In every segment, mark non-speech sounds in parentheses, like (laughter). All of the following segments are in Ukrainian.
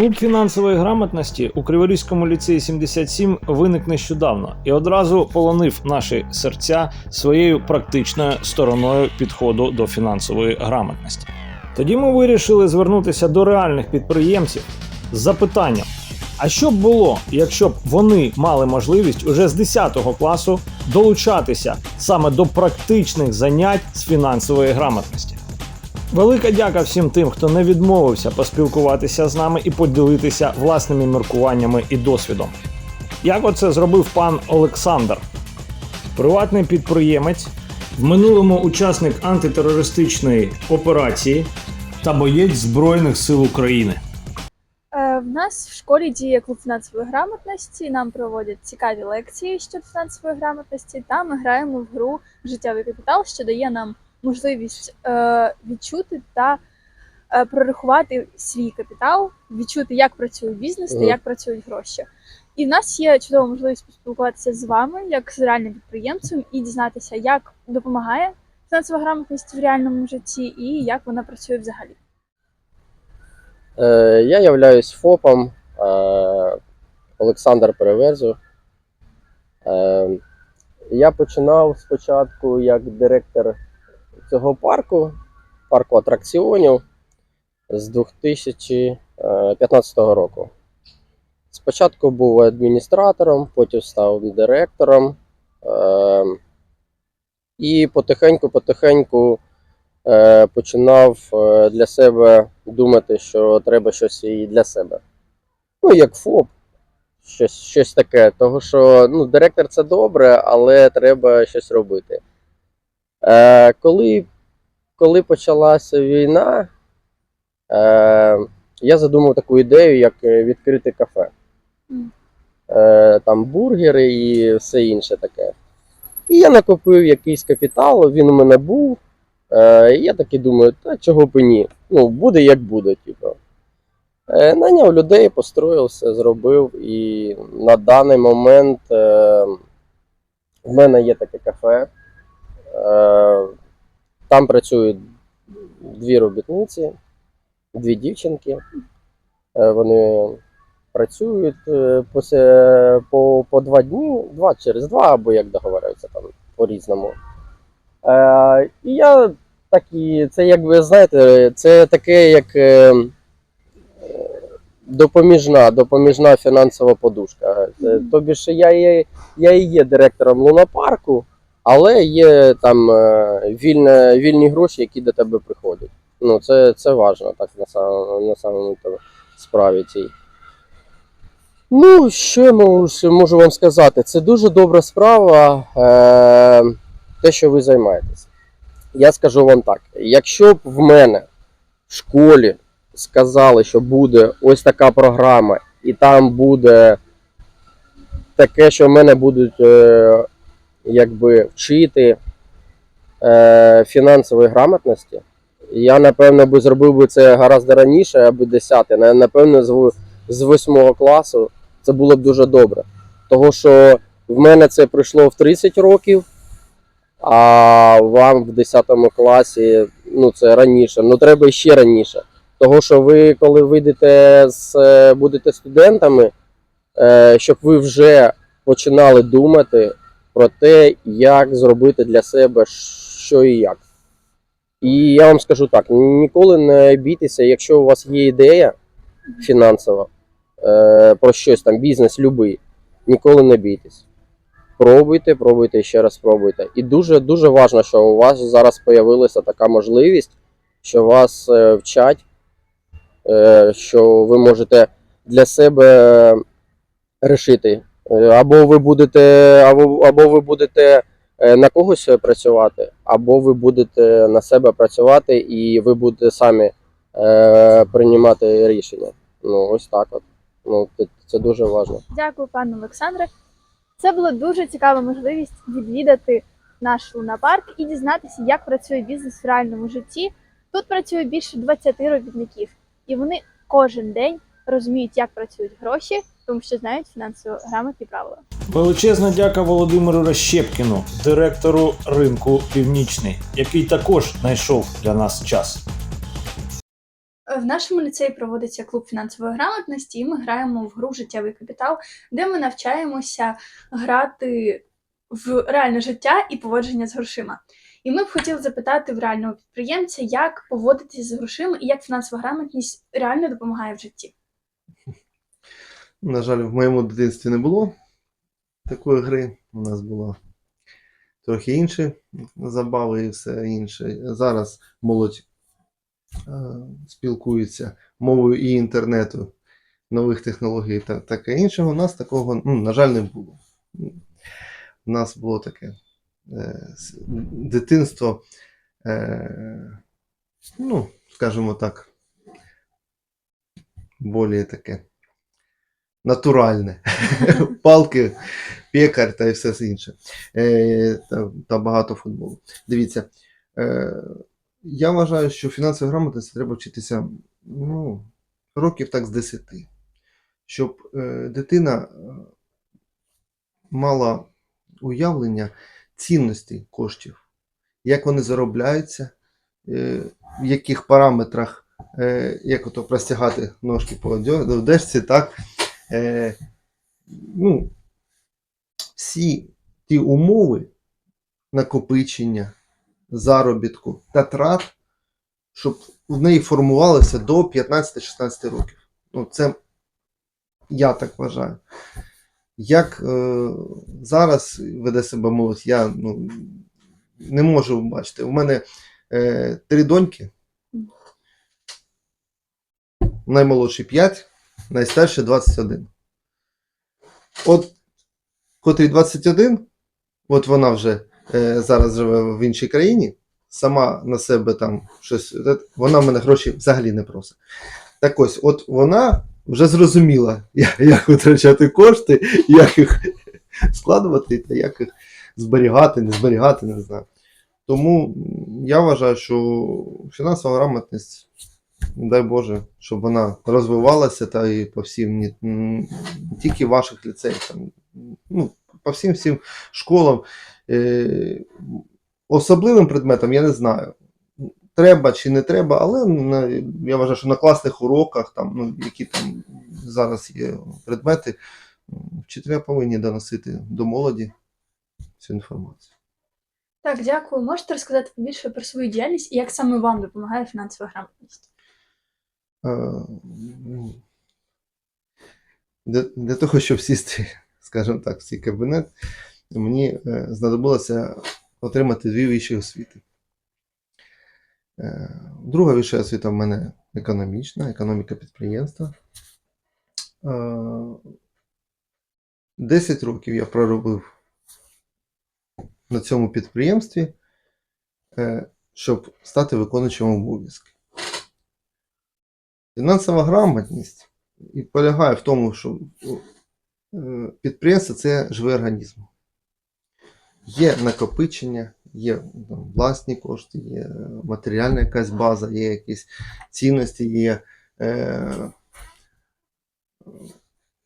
Клуб фінансової грамотності у Криворізькому ліцеї 77 виник нещодавно і одразу полонив наші серця своєю практичною стороною підходу до фінансової грамотності. Тоді ми вирішили звернутися до реальних підприємців з запитанням: а що б було, якщо б вони мали можливість уже з 10 класу долучатися саме до практичних занять з фінансової грамотності? Велика дяка всім тим, хто не відмовився поспілкуватися з нами і поділитися власними міркуваннями і досвідом. Як оце зробив пан Олександр, приватний підприємець, в минулому учасник антитерористичної операції та боєць Збройних сил України. Е, В нас в школі діє клуб фінансової грамотності. Нам проводять цікаві лекції щодо фінансової грамотності, та ми граємо в гру життєвий капітал, що дає нам можливість е, відчути та е, прорахувати свій капітал, відчути, як працює бізнес та як працюють гроші. І в нас є чудова можливість поспілкуватися з вами, як з реальним підприємцем, і дізнатися, як допомагає фінансова грамотність в реальному житті і як вона працює взагалі. Е, Я являюсь ФОПом е, Олександр Переверзу. Е, Я починав спочатку як директор цього парку, парку атракціонів з 2015 року. Спочатку був адміністратором, потім став директором. Е, І потихеньку-потихеньку е, починав е, для себе думати, що треба щось і для себе. Ну, як ФОП, щось, щось таке. Того що ну, директор це добре, але треба щось робити. Е, коли, коли почалася війна, е, я задумав таку ідею, як е, відкрити кафе. Е, там бургери і все інше таке. І я накопив якийсь капітал, він у мене був. Е, і я таки думаю, та чого б і ні. Ну, буде як буде, типу. Е, наняв людей, построївся, зробив. І на даний момент е, в мене є таке кафе. Е, там працюють дві робітниці, дві дівчинки. Е, вони працюють е, по, по, по два дні, два через два, або як договорюються там по-різному. І я так і це як ви знаєте, це таке як допоміжна, допоміжна фінансова подушка. Тобі ж я, є, я і є директором лунапарку, але є там е, вільне, вільні гроші, які до тебе приходять. Ну, це, це важливо так на, сам- на самому справі цій. Ну, що я можу, можу вам сказати? Це дуже добра справа, е, те, що ви займаєтесь. Я скажу вам так: якщо б в мене в школі сказали, що буде ось така програма, і там буде таке, що в мене будуть е, якби вчити е, фінансової грамотності, я напевно би зробив би це гораздо раніше, аби 10, на- напевно, з, з 8 класу це було б дуже добре. Того що в мене це прийшло в 30 років, а вам в 10 класі ну, це раніше. Ну треба ще раніше. Того що ви, коли вийдете з е, будете студентами, е, щоб ви вже починали думати про те, як зробити для себе що і як. І я вам скажу так: ніколи не бійтеся, якщо у вас є ідея фінансова е, про щось там, бізнес любий, ніколи не бійтесь. Пробуйте, пробуйте і ще раз пробуйте. І дуже дуже важливо, що у вас зараз з'явилася така можливість, що вас е, вчать, е, що ви можете для себе рішити. Е, Або ви будете, або, або ви будете е, на когось працювати, або ви будете на себе працювати і ви будете самі е, приймати рішення. Ну, ось так от. Ну, це, дуже важливо. Дякую, пане Олександре. Це була дуже цікава можливість відвідати наш лунапарк і дізнатися, як працює бізнес в реальному житті. Тут працює більше 20 робітників, і вони кожен день розуміють, як працюють гроші, тому що знають фінансово грамотні правила. Величезна дяка Володимиру Рощепкіну, директору ринку Північний, який також знайшов для нас час. В нашому ліцеї проводиться клуб фінансової грамотності, і ми граємо в гру Життєвий капітал, де ми навчаємося грати в реальне життя і поводження з грошима. І ми б хотіли запитати в реального підприємця, як поводитися з грошима і як фінансова грамотність реально допомагає в житті. На жаль, в моєму дитинстві не було такої гри. У нас було трохи інші забави і все інше. Зараз молодь е, спілкується мовою і інтернету, нових технологій та таке іншого. У нас такого, ну, на жаль, не було. У нас було таке е, дитинство, е, ну, скажімо так, більш таке натуральне. (laughs) Палки, пекар та і все інше. Е, та, та багато футболу. Дивіться, е, я вважаю, що фінансової грамотності треба вчитися ну, років так з 10. Щоб е, дитина мала уявлення цінності коштів, як вони заробляються, в яких параметрах, як ото простягати ножки по одежці, так. Е, ну, всі ті умови накопичення, заробітку та трат, щоб в неї формувалося до 15-16 років. Ну, це я так вважаю. Як е, зараз веде себе молодь, я ну, не можу бачити. У мене е, три доньки. Наймолодший 5, найстарший 21. От, котрій 21, от вона вже е, зараз живе в іншій країні, сама на себе там щось. Вона в мене гроші взагалі не просить. Так ось, от вона вже зрозуміла, я- як витрачати кошти, як їх складувати та як їх зберігати, не зберігати, не знаю. Тому я вважаю, що фінансова грамотність, дай Боже, щоб вона розвивалася та і по всім, не, не тільки ваших ліцеях, там, ну, по всім всім школам. Е, особливим предметом я не знаю. Треба чи не треба, але на, я вважаю, що на класних уроках, там, ну, які там зараз є предмети, вчителя повинні доносити до молоді цю інформацію. Так, дякую. Можете розказати побільше про свою діяльність і як саме вам допомагає фінансова грамотність? Е, ну, Для, того, щоб сісти, (laughs) скажімо так, в цей кабінет, мені е, знадобилося отримати дві вищі освіти. Е, Друга вища освіта в мене економічна, економіка підприємства. Е, 10 років я проробив на цьому підприємстві, щоб стати виконуючим обов'язки. Фінансова грамотність і полягає в тому, що е, підприємство це живий організм. Є накопичення, є там, власні кошти, є матеріальна якась база, є якісь цінності, є е,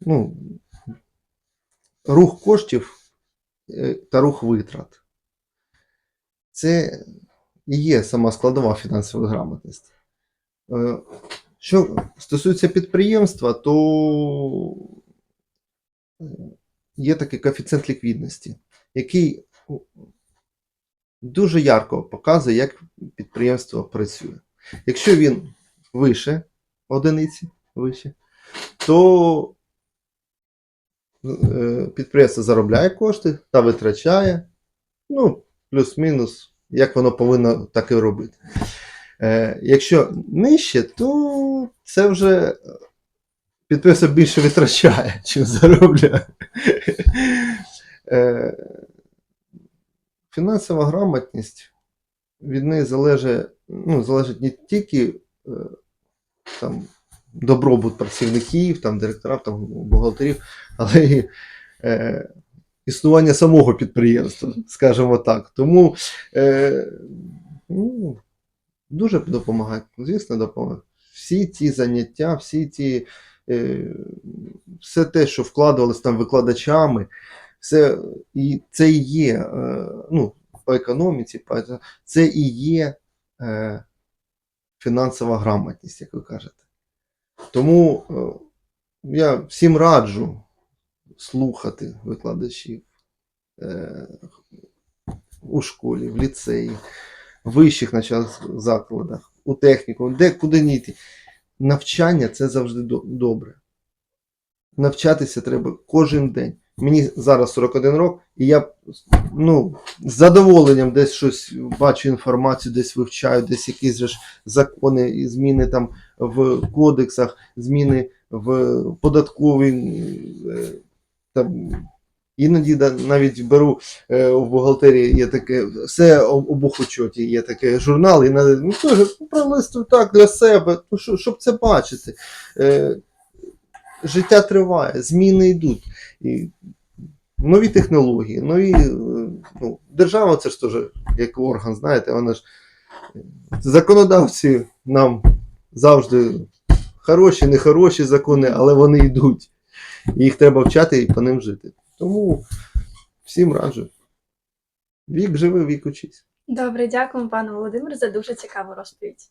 ну, рух коштів е, та рух витрат. Це і є сама складова фінансової грамотності. Що стосується підприємства, то е, є такий коефіцієнт ліквідності, який дуже ярко показує, як підприємство працює. Якщо він вище одиниці, вище, то е, підприємство заробляє кошти та витрачає, ну, плюс-мінус, як воно повинно так і робити. Е, якщо нижче, то це вже підприємство більше витрачає, чим заробляє. Е, фінансова грамотність від неї залежить, ну, залежить не тільки е, там, добробут працівників, там, директорів, там, бухгалтерів, але й е, існування самого підприємства, скажімо так. Тому е, ну, дуже допомагають, звісно, допомагають. Всі ті заняття, всі ті, е, все те, що вкладувалось там викладачами, все, і це і є, е, ну, по економіці, це і є е, фінансова грамотність, як ви кажете. Тому я всім раджу слухати викладачів у школі, в ліцеї, вищих навчальних закладах, у техніку, де куди не йти. Навчання це завжди добре. Навчатися треба кожен день. Мені зараз 41 рок, і я ну, з задоволенням десь щось бачу інформацію, десь вивчаю, десь якісь ж закони зміни там в кодексах, зміни в податковій. е, Там, іноді навіть беру е, в бухгалтерії є таке, все об учоті, є такий журнал, і на, ну, теж пролистую так для себе, ну, що- щоб це бачити. Е, життя триває, зміни йдуть. І нові технології, нові. е, Ну, держава це ж теж як орган, знаєте, вона ж законодавці нам завжди хороші, нехороші закони, але вони йдуть. І їх треба вчати і по ним жити. Тому всім раджу. Вік живи, вік учись. Добре, дякуємо, пане Володимир, за дуже цікаву розповідь.